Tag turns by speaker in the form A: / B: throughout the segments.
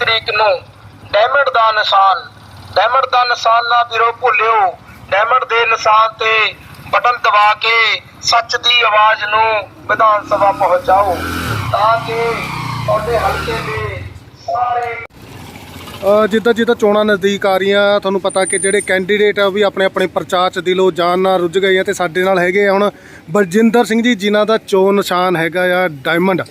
A: ਤਰੀਕ ਨੂੰ ਡਾਇਮੰਡ ਦਾ ਨਿਸ਼ਾਨ, ਡਾਇਮੰਡ ਦਾ ਨਿਸ਼ਾਨ ਨਾ ਵੀਰੋ ਭੁੱਲਿਓ, ਡਾਇਮੰਡ ਦੇ ਨਿਸ਼ਾਨ ਤੇ ਬਟਨ ਦਬਾ ਕੇ ਸੱਚ ਦੀ ਆਵਾਜ਼ ਨੂੰ ਵਿਧਾਨ ਸਭਾ ਪਹੁੰਚਾਓ, ਤਾਂ ਕਿ ਤੁਹਾਡੇ ਹਲਕੇ ਦੇ ਸਾਰੇ
B: ਜਿੱਦਾਂ ਜਿੱਦਾਂ ਚੋਣਾਂ ਨਜ਼ਦੀਕ ਆ ਰਹੀਆਂ, ਤੁਹਾਨੂੰ ਪਤਾ ਕਿ ਜਿਹੜੇ ਕੈਂਡੀਡੇਟ ਆ ਵੀ ਆਪਣੇ ਆਪਣੇ ਪ੍ਰਚਾਰ ਚ ਦਿਲੋਂ ਜਾਨ ਨਾਲ ਰੁੱਝ ਗਏ ਆ ਤੇ ਸਾਡੇ ਨਾਲ ਹੈਗੇ ਆ ਹੁਣ ਬਲਜਿੰਦਰ ਸਿੰਘ ਜੀ, ਜਿਨ੍ਹਾਂ ਦਾ ਚੋਣ ਨਿਸ਼ਾਨ ਹੈਗਾ ਆ ਡਾਇਮੰਡ।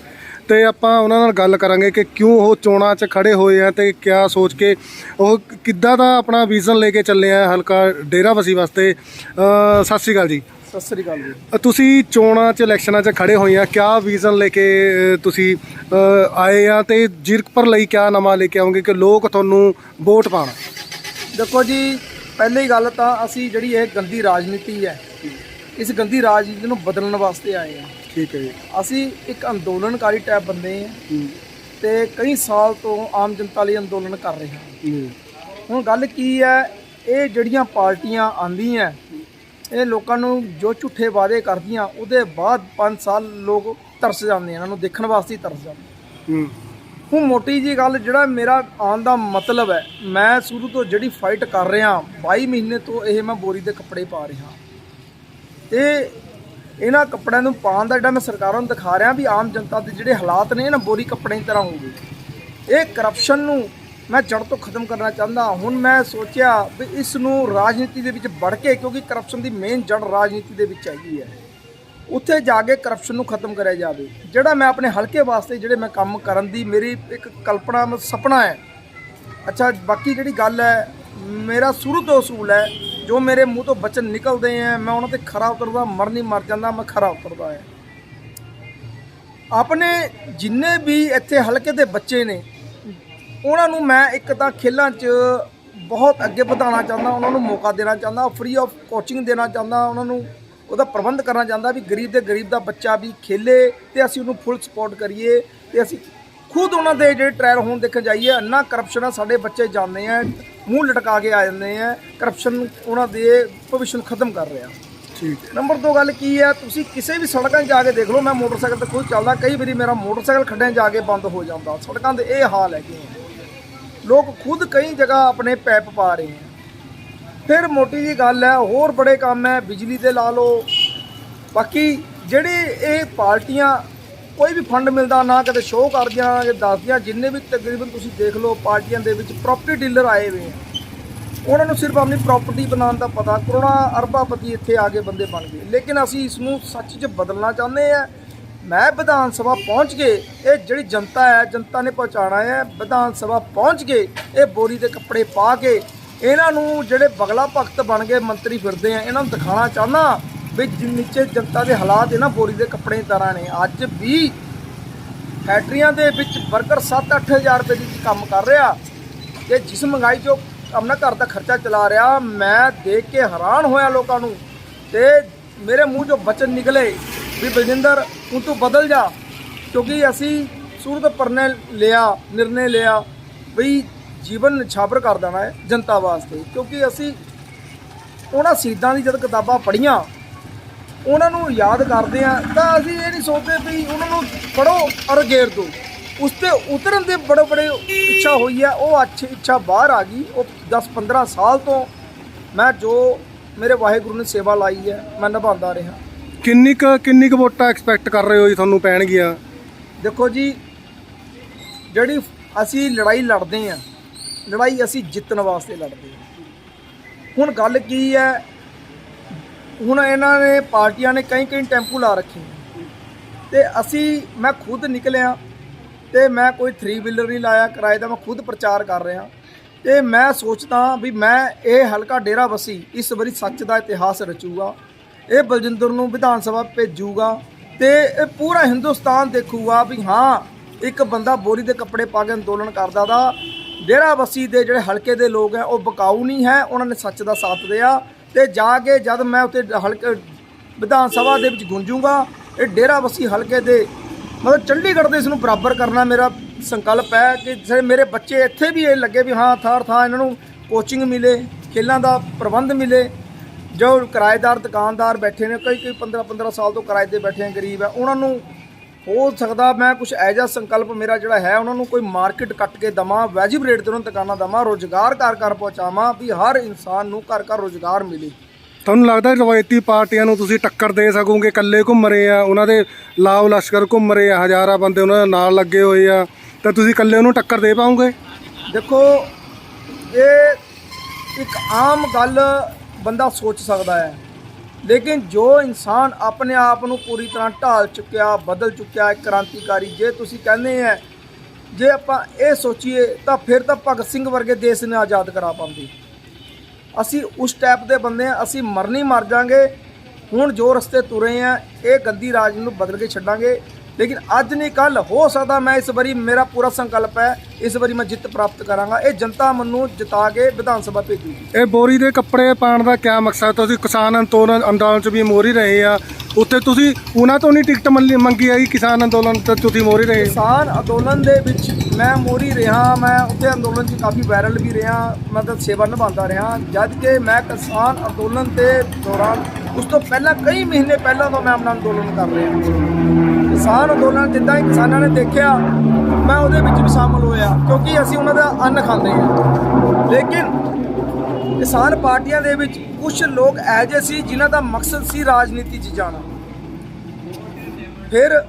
B: ਤੇ ਆਪਾਂ ਉਹਨਾਂ ਨਾਲ ਗੱਲ ਕਰਾਂਗੇ ਕਿ ਕਿਉਂ ਉਹ ਚੋਣਾਂ 'ਚ ਖੜੇ ਹੋਏ ਆ ਤੇ ਕਿਆ ਸੋਚ ਕੇ ਉਹ ਕਿੱਦਾਂ ਦਾ ਆਪਣਾ ਵਿਜ਼ਨ ਲੈ ਕੇ ਚੱਲੇ ਆ ਹਲਕਾ ਡੇਰਾਬੱਸੀ ਵਾਸਤੇ। ਅ, ਸਤਿ ਸ਼੍ਰੀ ਅਕਾਲ ਜੀ।
C: ਸਤਿ ਸ੍ਰੀ ਅਕਾਲ ਜੀ।
B: ਤੁਸੀਂ ਚੋਣਾਂ 'ਚ ਇਲੈਕਸ਼ਨਾਂ 'ਚ ਖੜੇ ਹੋਏ ਆ ਕਿਆ ਵਿਜ਼ਨ ਲੈ ਕੇ ਤੁਸੀਂ ਆਏ ਆ ਤੇ ਜਿਰਕਪੁਰ ਲਈ ਕਿਆ ਨਵਾਂ ਲੈ ਕੇ ਆਉਂਗੇ ਕਿ ਲੋਕ ਤੁਹਾਨੂੰ ਵੋਟ ਪਾਣ?
C: ਦੇਖੋ ਜੀ ਪਹਿਲੀ ਗੱਲ ਤਾਂ ਅਸੀਂ ਜਿਹੜੀ ਇਹ ਗੰਦੀ ਰਾਜਨੀਤੀ ਹੈ ਇਸ ਗੰਦੀ ਰਾਜਨੀਤੀ ਨੂੰ ਬਦਲਣ ਵਾਸਤੇ ਆਏ ਹਾਂ
B: ਠੀਕ ਹੈ ਜੀ।
C: ਅਸੀਂ ਇੱਕ ਅੰਦੋਲਨਕਾਰੀ ਟਾਈਪ ਬੰਦੇ ਹਾਂ ਤੇ ਕਈ ਸਾਲ ਤੋਂ ਆਮ ਜਨਤਾ ਲਈ ਅੰਦੋਲਨ ਕਰ ਰਹੇ ਹਾਂ। ਹੁਣ ਗੱਲ ਕੀ ਹੈ ਇਹ ਜਿਹੜੀਆਂ ਪਾਰਟੀਆਂ ਆਂਦੀਆਂ ਇਹ ਲੋਕਾਂ ਨੂੰ ਜੋ ਝੂਠੇ ਵਾਅਦੇ ਕਰਦੀਆਂ ਉਹਦੇ ਬਾਅਦ 5 ਸਾਲ ਲੋਕ ਤਰਸ ਜਾਂਦੇ ਆ ਇਹਨਾਂ ਨੂੰ ਦੇਖਣ ਵਾਸਤੇ ਤਰਸ ਜਾਂਦੇ
B: ਹੂੰ।
C: ਮੋਟੀ ਜੀ ਗੱਲ ਜਿਹੜਾ ਮੇਰਾ ਆਉਣ ਦਾ ਮਤਲਬ ਹੈ ਮੈਂ ਸ਼ੁਰੂ ਤੋਂ ਜਿਹੜੀ ਫਾਈਟ ਕਰ ਰਿਹਾ 22 ਮਹੀਨੇ ਤੋਂ ਇਹ ਮੈਂ ਬੋਰੀ ਦੇ ਕੱਪੜੇ ਪਾ ਰਿਹਾ। ਤੇ ਇਹਨਾਂ ਕੱਪੜਿਆਂ ਨੂੰ ਪਾਉਣ ਦਾ ਜਿਹੜਾ ਮੈਂ ਸਰਕਾਰਾਂ ਨੂੰ ਦਿਖਾ ਰਿਹਾ ਵੀ ਆਮ ਜਨਤਾ ਦੇ ਜਿਹੜੇ ਹਾਲਾਤ ਨੇ, ਇਹ ਨਾ ਬੋਰੀ ਕੱਪੜੇ ਦੀ ਤਰ੍ਹਾਂ ਹੋਊਗੇ ਇਹ ਕਰਪਸ਼ਨ ਨੂੰ ਮੈਂ ਜੜ ਤੋਂ ਖਤਮ ਕਰਨਾ ਚਾਹੁੰਦਾ। ਹੁਣ ਮੈਂ ਸੋਚਿਆ ਵੀ ਇਸ ਨੂੰ ਰਾਜਨੀਤੀ ਦੇ ਵਿੱਚ ਵੜ ਕੇ, ਕਿਉਂਕਿ ਕਰਪਸ਼ਨ ਦੀ ਮੇਨ ਜੜ ਰਾਜਨੀਤੀ ਦੇ ਵਿੱਚ ਹੈਗੀ ਹੈ। ਉੱਥੇ ਜਾ ਕੇ ਕਰਪਸ਼ਨ ਨੂੰ ਖਤਮ ਕਰਿਆ ਜਾਵੇ। ਜਿਹੜਾ ਮੈਂ ਆਪਣੇ ਹਲਕੇ ਵਾਸਤੇ ਜਿਹੜੇ ਮੈਂ ਕੰਮ ਕਰਨ ਦੀ ਮੇਰੀ ਇੱਕ ਕਲਪਨਾ ਮ- ਸੁਪਨਾ ਹੈ। ਅੱਛਾ, ਬਾਕੀ ਜਿਹੜੀ ਗੱਲ ਹੈ, ਮੇਰਾ ਸ਼ੁਰੂ ਤੋਂ ਅਸੂਲ ਹੈ ਜੋ ਮੇਰੇ ਮੂੰਹ ਤੋਂ ਬਚਨ ਨਿਕਲਦੇ ਆ ਮੈਂ ਉਹਨਾਂ ਤੇ ਖਰਾ ਉਤਰਦਾ, ਮਰ ਨਹੀਂ ਮਰ ਜਾਂਦਾ, ਮੈਂ ਖਰਾ ਉਤਰਦਾ ਹੈ ਆਪਣੇ ਜਿੰਨੇ ਵੀ ਇੱਥੇ ਹਲਕੇ ਦੇ ਬੱਚੇ ਨੇ, ਉਹਨਾਂ ਨੂੰ ਮੈਂ ਇੱਕ ਤਾਂ ਖੇਲਾਂ 'ਚ ਬਹੁਤ ਅੱਗੇ ਵਧਾਉਣਾ ਚਾਹੁੰਦਾ, ਉਹਨਾਂ ਨੂੰ ਮੌਕਾ ਦੇਣਾ ਚਾਹੁੰਦਾ ਫ੍ਰੀ ਆਫ ਕੋਚਿੰਗ ਦੇਣਾ ਚਾਹੁੰਦਾ, ਉਹਨਾਂ ਨੂੰ ਉਹਦਾ ਪ੍ਰਬੰਧ ਕਰਨਾ ਚਾਹੁੰਦਾ ਵੀ ਗਰੀਬ ਦੇ ਗਰੀਬ ਦਾ ਬੱਚਾ ਵੀ ਖੇਲੇ ਤੇ ਅਸੀਂ ਉਹਨੂੰ ਫੁੱਲ ਸਪੋਰਟ ਕਰੀਏ ਤੇ ਅਸੀਂ ਖੁਦ ਉਹਨਾਂ ਦੇ ਜਿਹੜੇ ਟ੍ਰਾਇਲ ਹੋਣ ਦੇਖਣ ਜਾਈਏ ਇੰਨਾ ਕਰਪਸ਼ਨ ਆ ਸਾਡੇ ਬੱਚੇ ਜਾਂਦੇ ਆ ਮੂੰਹ ਲਟਕਾ ਕੇ ਆ ਜਾਂਦੇ ਆ ਕਰਪਸ਼ਨ ਉਹਨਾਂ ਦੇ ਭਵਿੱਖ ਨੂੰ ਖਤਮ ਕਰ ਰਿਹਾ।
B: ਠੀਕ ਹੈ।
C: ਨੰਬਰ 2 ਗੱਲ ਕੀ ਹੈ ਤੁਸੀਂ ਕਿਸੇ ਵੀ ਸੜਕਾਂ 'ਤੇ ਜਾ ਕੇ ਦੇਖ ਲਓ ਮੈਂ ਮੋਟਰਸਾਈਕਲ ਤੇ ਖੁਦ ਚੱਲਦਾ ਕਈ ਵਾਰੀ ਮੇਰਾ ਮੋਟਰਸਾਈਕਲ ਖੱਡਿਆਂ 'ਚ ਜਾ ਕੇ ਬੰਦ ਹੋ ਜਾਂਦਾ। ਸੜਕਾਂ ਦੇ ਇਹ ਹਾਲ ਹੈਗੇ ਲੋਕ ਖੁਦ ਕਈ ਜਗ੍ਹਾ ਆਪਣੇ ਪੈਪ ਪਾ ਰਹੇ ਆ। ਫਿਰ ਮੋਟੀ ਜੀ ਗੱਲ ਹੈ ਹੋਰ ਬੜੇ ਕੰਮ ਹੈ ਬਿਜਲੀ ਦੇ ਲਾ ਲਓ। ਬਾਕੀ ਜਿਹੜੇ ਇਹ ਪਾਰਟੀਆਂ ਕੋਈ ਵੀ ਫੰਡ ਮਿਲਦਾ ਨਾ ਕਦੇ ਸ਼ੋਅ ਕਰਦੀਆਂ, ਨਾ ਦੱਸਦੀਆਂ, ਜਿੰਨੇ ਵੀ ਤਕਰੀਬਨ ਤੁਸੀਂ ਦੇਖ ਲਓ ਪਾਰਟੀਆਂ ਦੇ ਵਿੱਚ ਪ੍ਰਾਪਰਟੀ ਡੀਲਰ ਆਏ ਹੋਏ ਆ। ਉਹਨਾਂ ਨੂੰ ਸਿਰਫ ਆਪਣੀ ਪ੍ਰਾਪਰਟੀ ਬਣਾਉਣ ਦਾ ਪਤਾ ਕਰੋਨਾ ਅਰਬਾਪਤੀ ਇੱਥੇ ਆ ਕੇ ਬੰਦੇ ਬਣ ਗਏ। ਲੇਕਿਨ ਅਸੀਂ ਇਸ ਨੂੰ ਸੱਚ 'ਚ ਬਦਲਣਾ ਚਾਹੁੰਦੇ ਆ। ਮੈਂ ਵਿਧਾਨ ਸਭਾ ਪਹੁੰਚ ਕੇ ਇਹ ਜਿਹੜੀ ਜਨਤਾ ਹੈ, ਜਨਤਾ ਨੇ ਪਹੁੰਚਾਣਾ ਹੈ, ਵਿਧਾਨ ਸਭਾ ਪਹੁੰਚ ਕੇ ਇਹ ਬੋਰੀ ਦੇ ਕੱਪੜੇ ਪਾ ਕੇ ਇਹਨਾਂ ਨੂੰ ਜਿਹੜੇ ਬਗਲਾ ਭਗਤ ਬਣ ਗਏ ਮੰਤਰੀ ਫਿਰਦੇ ਆ, ਇਹਨਾਂ ਨੂੰ ਦਿਖਾਉਣਾ ਚਾਹੁੰਦਾ। ਵੀ ਜਿ- ਨੀਚੇ ਜਨਤਾ ਦੇ ਹਾਲਾਤ ਇਹਨਾਂ ਬੋਰੀ ਦੇ ਕੱਪੜੇ ਦੀ ਤਰ੍ਹਾਂ ਨੇ। ਅੱਜ ਵੀ ਫੈਕਟਰੀਆਂ ਦੇ ਵਿੱਚ ਵਰਕਰ 7-8000 ਰੁਪਏ ਦੀ ਕੰਮ ਕਰ ਰਿਹਾ। ਤੇ ਜਿਸ ਮਹਿੰਗਾਈ 'ਚੋਂ ਆਪਣਾ ਘਰ ਦਾ ਖਰਚਾ ਚਲਾ ਰਿਹਾ, ਮੈਂ ਦੇਖ ਕੇ ਹੈਰਾਨ ਹੋਇਆ ਲੋਕਾਂ ਨੂੰ। ਤੇ ਮੇਰੇ ਮੂੰਹ 'ਚੋਂ ਬਚਨ ਨਿਕਲੇ ਵੀ ਬਲਜਿੰਦਰ ਤੂੰ ਤੂੰ ਬਦਲ ਜਾ। ਕਿਉਂਕਿ ਅਸੀਂ ਸੂਰਤ ਪਰਨੇ ਲਿਆ, ਨਿਰਣੇ ਲਿਆ ਵੀ ਜੀਵਨ ਨਿਛਾਵਰ ਕਰ ਦੇਣਾ ਹੈ ਜਨਤਾ ਵਾਸਤੇ। ਕਿਉਂਕਿ ਅਸੀਂ ਉਹਨਾਂ ਸ਼ਹੀਦਾਂ ਦੀ ਜਦ ਕਿਤਾਬਾਂ ਪੜ੍ਹੀਆਂ ਉਹਨਾਂ ਨੂੰ ਯਾਦ ਕਰਦੇ ਆ ਤਾਂ ਅਸੀਂ ਇਹ ਨਹੀਂ ਸੋਚਦੇ ਵੀ ਉਹਨਾਂ ਨੂੰ ਪੜੋ ਔਰ ਗੇਰ ਦੋ। ਉਸ ਤੇ ਉਤਰਨ ਦੇ ਬੜੇ ਬੜੇ ਇੱਛਾ ਹੋਈ ਹੈ ਉਹ ਅੱਛੀ ਇੱਛਾ ਬਾਹਰ ਆ ਗਈ। ਉਹ 10 15 ਸਾਲ ਤੋਂ ਮੈਂ ਜੋ ਮੇਰੇ ਵਾਹਿਗੁਰੂ ਨੇ ਸੇਵਾ ਲਾਈ ਹੈ ਮੈਂ ਨਿਭਾਉਂਦਾ ਰਿਹਾ।
B: ਕਿੰਨੀ ਕੁ ਕਿੰਨੀ ਕੁ ਵੋਟਾਂ ਐਕਸਪੈਕਟ ਕਰ ਰਹੇ ਹੋ ਜੀ ਤੁਹਾਨੂੰ ਪੈਣਗੀਆਂ?
C: ਦੇਖੋ ਜੀ ਜਿਹੜੀ ਅਸੀਂ ਲੜਾਈ ਲੜਦੇ ਆ ਲੜਾਈ ਅਸੀਂ ਜਿੱਤਣ ਵਾਸਤੇ ਲੜਦੇ ਆ ਹੁਣ ਗੱਲ ਕੀ ਹੈ ਹੁਣ ਇਹਨਾਂ ਨੇ ਪਾਰਟੀਆਂ ਨੇ ਕਈ ਕਈ ਟੈਂਪੂ ਲਾ ਰੱਖੇ ਆ। ਤੇ ਅਸੀਂ, ਮੈਂ ਖੁਦ ਨਿਕਲਿਆ ਤੇ ਮੈਂ ਕੋਈ 3 ਵੀਲਰ ਨਹੀਂ ਲਾਇਆ, ਕਿਰਾਏ ਦਾ ਮੈਂ ਖੁਦ ਪ੍ਰਚਾਰ ਕਰ ਰਿਹਾ। ਤੇ ਮੈਂ ਸੋਚਦਾ ਵੀ ਮੈਂ ਇਹ ਹਲਕਾ ਡੇਰਾ ਬਸੀ ਇਸ ਵਾਰੀ ਸੱਚ ਦਾ ਇਤਿਹਾਸ ਰਚੂਗਾ। ਇਹ ਬਲਜਿੰਦਰ ਨੂੰ ਵਿਧਾਨ ਸਭਾ ਭੇਜੂਗਾ ਤੇ ਇਹ ਪੂਰਾ ਹਿੰਦੁਸਤਾਨ ਦੇਖੂਗਾ ਵੀ ਹਾਂ, ਇੱਕ ਬੰਦਾ ਬੋਰੀ ਦੇ ਕੱਪੜੇ ਪਾ ਕੇ ਅੰਦੋਲਨ ਕਰਦਾ ਦਾ ਡੇਰਾ ਬਸੀ ਦੇ ਜਿਹੜੇ ਹਲਕੇ ਦੇ ਲੋਕ ਹੈ, ਉਹ ਬਕਾਊ ਨਹੀਂ ਹੈ, ਉਹਨਾਂ ਨੇ ਸੱਚ ਦਾ ਸਾਥ ਦਿਆ। ਤੇ ਜਾ ਕੇ ਜਦ ਮੈਂ ਉੱਥੇ ਹਲਕੇ ਵਿਧਾਨ ਸਭਾ ਦੇ ਵਿੱਚ ਗੁੰਜੂਗਾ, ਇਹ ਡੇਰਾ ਬਸੀ ਹਲਕੇ ਦੇ, ਮਤਲਬ ਚੰਡੀਗੜ੍ਹ ਦੇ ਇਸ ਨੂੰ ਬਰਾਬਰ ਕਰਨਾ ਮੇਰਾ ਸੰਕਲਪ ਹੈ ਕਿ ਜਿਹੜੇ ਮੇਰੇ ਬੱਚੇ ਇੱਥੇ ਵੀ ਇਹ ਲੱਗੇ ਵੀ ਹਾਂ ਥਾਰ ਥਾਂ ਇਹਨਾਂ ਨੂੰ ਕੋਚਿੰਗ ਮਿਲੇ, ਖੇਲਾਂ ਦਾ ਪ੍ਰਬੰਧ ਮਿਲੇ। ਜੋ ਕਿਰਾਏਦਾਰ ਦੁਕਾਨਦਾਰ ਬੈਠੇ ਨੇ ਕਈ ਕਈ 15 15 ਸਾਲ ਤੋਂ ਕਿਰਾਏ ਤੇ ਬੈਠੇ ਆ, ਗਰੀਬ ਹੈ ਉਹਨਾਂ ਨੂੰ ਹੋ ਸਕਦਾ ਮੈਂ ਕੁਝ ਐਜਾ ਸੰਕਲਪ ਮੇਰਾ ਜਿਹੜਾ ਹੈ ਉਹਨਾਂ ਨੂੰ ਕੋਈ ਮਾਰਕੀਟ ਕੱਟ ਕੇ ਦਵਾਂ ਵੈਜਿਬ ਰੇਟ ਤੇ ਉਹਨਾਂ ਨੂੰ ਦੁਕਾਨਾਂ ਦਵਾਂ ਰੋਜ਼ਗਾਰ ਘਰ ਘਰ ਪਹੁੰਚਾਵਾਂ ਵੀ ਹਰ ਇਨਸਾਨ ਨੂੰ ਘਰ ਘਰ ਰੋਜ਼ਗਾਰ ਮਿਲੇ।
B: ਤੁਹਾਨੂੰ ਲੱਗਦਾ ਰਵਾਇਤੀ ਪਾਰਟੀਆਂ ਨੂੰ ਤੁਸੀਂ ਟੱਕਰ ਦੇ ਸਕੋਗੇ ਇਕੱਲੇ ਘੁੰਮ ਰਹੇ ਆ ਉਹਨਾਂ ਦੇ ਲਾਵ ਲਸ਼ਕਰ ਘੁੰਮ ਰਹੇ ਆ ਹਜ਼ਾਰਾਂ ਬੰਦੇ ਉਹਨਾਂ ਦੇ ਨਾਲ ਲੱਗੇ ਹੋਏ ਆ ਤਾਂ ਤੁਸੀਂ ਇਕੱਲੇ ਉਹਨੂੰ ਟੱਕਰ ਦੇ ਪਾਓਗੇ?
C: ਦੇਖੋ ਇਹ ਇੱਕ ਆਮ ਗੱਲ ਬੰਦਾ ਸੋਚ ਸਕਦਾ ਹੈ। ਲੇਕਿਨ ਜੋ ਇਨਸਾਨ ਆਪਣੇ ਆਪ ਨੂੰ ਪੂਰੀ ਤਰ੍ਹਾਂ ਢਾਲ ਚੁੱਕਿਆ, ਬਦਲ ਚੁੱਕਿਆ ਹੈ, ਕ੍ਰਾਂਤੀਕਾਰੀ ਜੇ ਤੁਸੀਂ ਕਹਿੰਦੇ ਆ ਜੇ ਆਪਾਂ ਇਹ ਸੋਚੀਏ ਤਾਂ ਫਿਰ ਤਾਂ ਭਗਤ ਸਿੰਘ ਵਰਗੇ ਦੇਸ਼ ਨੇ ਆਜ਼ਾਦ ਕਰਾ ਪਾਉਂਦੇ। ਅਸੀਂ ਉਸ ਟਾਈਪ ਦੇ ਬੰਦੇ ਆ ਅਸੀਂ ਮਰਨੀ ਮਰ ਜਾਾਂਗੇ ਹੁਣ ਜੋ ਰਸਤੇ ਤੁਰੇ ਆ ਇਹ ਗੰਦੀ ਰਾਜ ਨੂੰ ਬਦਲ ਕੇ ਛੱਡਾਂਗੇ। ਲੇਕਿਨ ਅੱਜ ਨਹੀਂ ਕੱਲ ਹੋ ਸਕਦਾ ਮੈਂ ਇਸ ਵਾਰੀ ਮੇਰਾ ਪੂਰਾ ਸੰਕਲਪ ਹੈ, ਇਸ ਵਾਰੀ ਮੈਂ ਜਿੱਤ ਪ੍ਰਾਪਤ ਕਰਾਂਗਾ। ਇਹ ਜਨਤਾ ਮੈਨੂੰ ਜਿਤਾ ਕੇ ਵਿਧਾਨ ਸਭਾ ਭੇਜੂਗੀ।
B: ਇਹ ਬੋਰੀ ਦੇ ਕੱਪੜੇ ਪਾਉਣ ਦਾ ਕੀ ਮਕਸਦ ਤੁਸੀਂ ਕਿਸਾਨ ਅੰਦੋਲਨ ਅੰਦੋਲਨ 'ਚ ਵੀ ਮੋਰੀ ਰਹੇ ਆ। ਉੱਥੇ ਤੁਸੀਂ ਉਹਨਾਂ ਤੋਂ ਨਹੀਂ ਟਿਕਟ ਮੰਲੀ- ਮੰਗੀ ਆਈ ਕਿਸਾਨ ਅੰਦੋਲਨ ਤੇ ਤੁਸੀਂ ਮੋਰੀ ਰਹੇ।
C: ਕਿਸਾਨ ਅੰਦੋਲਨ ਦੇ ਵਿੱਚ ਮੈਂ ਮੋਰੀ ਰਿਹਾ। ਮੈਂ ਉੱਥੇ ਅੰਦੋਲਨ 'ਚ ਕਾਫੀ ਵਾਇਰਲ ਵੀ ਰਿਹਾ। ਮੈਂ ਤਾਂ ਸੇਵਾ ਨਿਭਾਉਂਦਾ ਰਿਹਾ। ਜਦ ਕਿ ਮੈਂ ਕਿਸਾਨ ਅੰਦੋਲਨ ਦੇ ਦੌਰਾਨ ਉਸ ਤੋਂ ਪਹਿਲਾਂ ਕਈ ਮਹੀਨੇ ਪਹਿਲਾਂ ਤੋਂ ਮੈਂ ਆਪਣਾ ਅੰਦੋਲਨ ਕਰ ਰਿਹਾ ਕਿਸਾਨ ਅੰਦੋਲਨ ਜਿੱਦਾਂ ਹੀ ਕਿਸਾਨਾਂ ਨੇ ਦੇਖਿਆ, ਮੈਂ ਉਹਦੇ ਵਿੱਚ ਵੀ ਸ਼ਾਮਲ ਹੋਇਆ। ਕਿਉਂਕਿ ਅਸੀਂ ਉਹਨਾਂ ਦਾ ਅੰਨ ਖਾਂਦੇ ਹਾਂ। ਲੇਕਿਨ ਕਿਸਾਨ ਪਾਰਟੀਆਂ ਦੇ ਵਿੱਚ ਕੁਝ ਲੋਕ ਜਿਹੇ ਸੀ ਜਿਨ੍ਹਾਂ ਦਾ ਮਕਸਦ ਸੀ ਰਾਜਨੀਤੀ 'ਚ ਜਾਣਾ। ਫਿਰ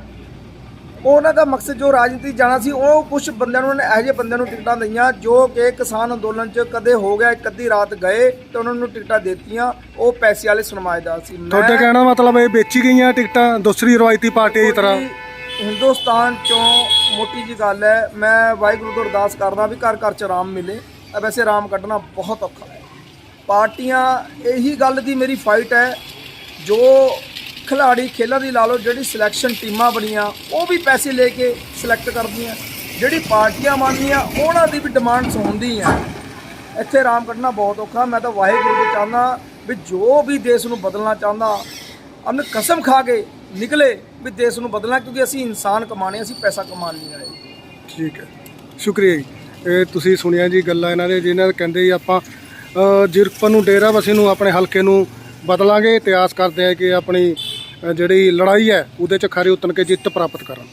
C: ਉਹਨਾਂ ਦਾ ਮਕਸਦ ਜੋ ਰਾਜਨੀਤੀ ਜਾਣਾ ਸੀ ਉਹ ਕੁਝ ਬੰਦਿਆਂ ਨੂੰ ਉਹਨੇ ਇਹੋ ਜਿਹੇ ਬੰਦਿਆਂ ਨੂੰ ਟਿਕਟਾਂ ਦਈਆਂ ਜੋ ਕਿ ਕਿਸਾਨ ਅੰਦੋਲਨ 'ਚ ਕਦੇ ਹੋ ਗਿਆ ਇੱਕ ਅੱਧੀ ਰਾਤ ਗਏ ਤੇ ਉਹਨਾਂ ਨੂੰ ਟਿਕਟਾਂ ਦਿੱਤੀਆਂ। ਉਹ ਪੈਸੇ ਵਾਲੇ ਸਰਮਾਏਦਾਰ ਸੀ।
B: ਤੁਹਾਡੇ ਕਹਿਣਾ ਮਤਲਬ ਇਹ ਵੇਚੀ ਗਈਆਂ ਟਿਕਟਾਂ ਦੂਸਰੀ ਰਵਾਇਤੀ ਪਾਰਟੀ ਦੀ ਤਰ੍ਹਾਂ?
C: ਹਿੰਦੁਸਤਾਨ ਚੋਂ ਮੋਟੀ ਜੀ ਗੱਲ ਹੈ। ਮੈਂ ਵਾਹਿਗੁਰੂ ਤੋਂ ਅਰਦਾਸ ਕਰਦਾ ਵੀ ਘਰ ਘਰ ਚ ਆਰਾਮ ਮਿਲੇ। ਵੈਸੇ ਆਰਾਮ ਕੱਢਣਾ ਬਹੁਤ ਔਖਾ ਹੈ। ਪਾਰਟੀਆਂ, ਇਹੀ ਗੱਲ ਦੀ ਮੇਰੀ ਫਾਈਟ ਹੈ। ਜੋ ਖਿਲਾੜੀ ਖੇਲਾਂ ਦੀ ਲਾ ਲਓ, ਜਿਹੜੀ ਸਿਲੈਕਸ਼ਨ ਟੀਮਾਂ ਬਣੀਆਂ, ਉਹ ਵੀ ਪੈਸੇ ਲੈ ਕੇ ਸਿਲੈਕਟ ਕਰਦੀਆਂ। ਜਿਹੜੀ ਪਾਰਟੀਆਂ ਬਣਦੀਆਂ, ਉਹਨਾਂ ਦੀ ਵੀ ਡਿਮਾਂਡਸ ਹੈ। ਇੱਥੇ ਆਰਾਮ ਕੱਢਣਾ ਬਹੁਤ ਔਖਾ। ਮੈਂ ਤਾਂ ਵਾਹਿਗੁਰੂ ਤੋਂ ਚਾਹੁੰਦਾ ਵੀ ਜੋ ਵੀ ਦੇਸ਼ ਨੂੰ ਬਦਲਣਾ ਚਾਹੁੰਦਾ ਆਪਣੀ ਕਸਮ ਖਾ ਕੇ ਨਿਕਲੇ ਵੀ ਦੇਸ਼ ਨੂੰ ਬਦਲਣਾ, ਕਿਉਂਕਿ ਅਸੀਂ ਇਨਸਾਨ ਕਮਾਣੇ ਅਸੀਂ ਪੈਸਾ ਕਮਾਉਣ ਨਹੀਂ ਆਏ।
B: ਠੀਕ ਹੈ। ਸ਼ੁਕਰੀਆ ਜੀ। ਇਹ ਤੁਸੀਂ ਸੁਣਿਆ ਜੀ ਗੱਲਾਂ ਇਹਨਾਂ ਦੇ ਜਿਹਨਾਂ ਕਹਿੰਦੇ ਜੀ ਆਪਾਂ ਅ, ਨੂੰ ਡੇਰਾ ਬਸੀ ਨੂੰ ਆਪਣੇ ਹਲਕੇ ਨੂੰ ਬਦਲਾਂਗੇ ਇਤਿਹਾਸ ਕਰਦੇ ਹਾਂ ਕਿ ਆਪਣੀ ਜਿਹੜੀ ਲੜਾਈ ਹੈ ਉਹਦੇ ਚ ਖਰੇ ਉਤਰ ਕੇ ਜਿੱਤ ਪ੍ਰਾਪਤ ਕਰਨ।